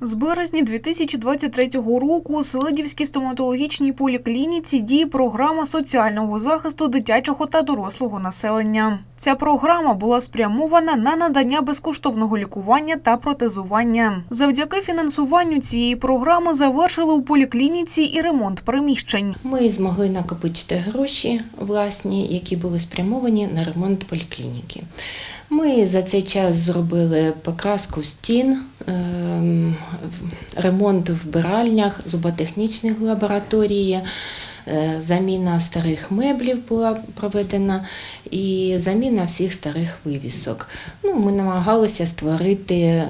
З березня 2023 року у Селидівській стоматологічній поліклініці діє програма соціального захисту дитячого та дорослого населення. Ця програма була спрямована на надання безкоштовного лікування та протезування. Завдяки фінансуванню цієї програми завершили у поліклініці і ремонт приміщень. Ми змогли накопичити гроші власні, які були спрямовані на ремонт поліклініки. Ми за цей час зробили покраску стін, ем, ремонт в вбиральнях, зуботехнічних лабораторії, е, заміна старих меблів була проведена і заміна всіх старих вивісок. Ну, ми намагалися створити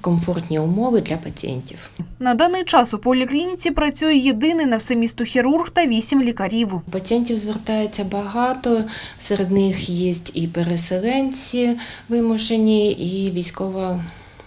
комфортні умови для пацієнтів. На даний час у поліклініці працює єдиний на все місто хірург та вісім лікарів. Пацієнтів звертається багато, серед них є і переселенці вимушені, і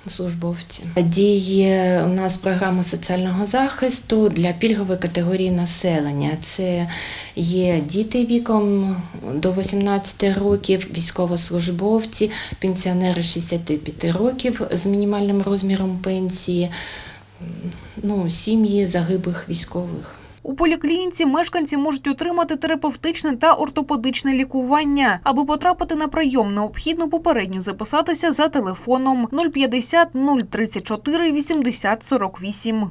військовослужбовці. Діє у нас програма соціального захисту для пільгової категорії населення. Це є діти віком до 18 років, військовослужбовці, пенсіонери 65 років з мінімальним розміром пенсії, ну, сім'ї загиблих військових. У поліклініці мешканці можуть отримати терапевтичне та ортопедичне лікування. Аби потрапити на прийом, необхідно попередньо записатися за телефоном 050 034 80 48.